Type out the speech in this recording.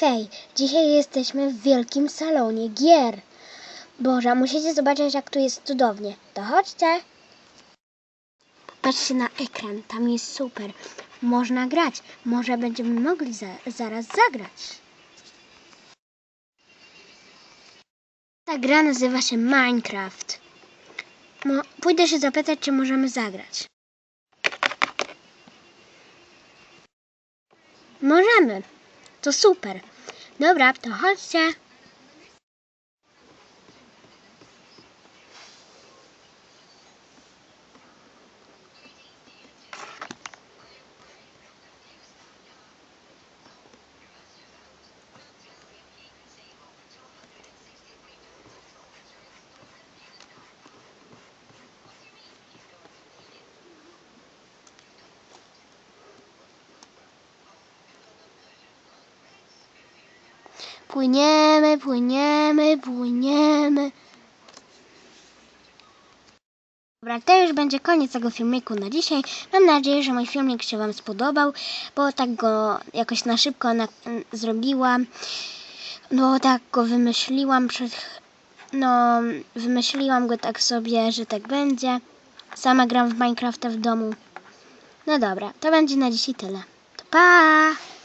Hej, dzisiaj jesteśmy w wielkim salonie gier. Boże, musicie zobaczyć, jak tu jest cudownie. To chodźcie. Patrzcie na ekran, tam jest super. Można grać. Może będziemy mogli za, zaraz zagrać. Ta gra nazywa się Minecraft. Mo, pójdę się zapytać, czy możemy zagrać. Możemy. To super. Dobra, to chodźcie. Płyniemy, płyniemy, płyniemy. Dobra, to już będzie koniec tego filmiku na dzisiaj. Mam nadzieję, że mój filmik się Wam spodobał, bo tak go jakoś na szybko na, zrobiłam. No tak go wymyśliłam przed... No, wymyśliłam go tak sobie, że tak będzie. Sama gram w Minecrafta w domu. No dobra, to będzie na dzisiaj tyle. To pa!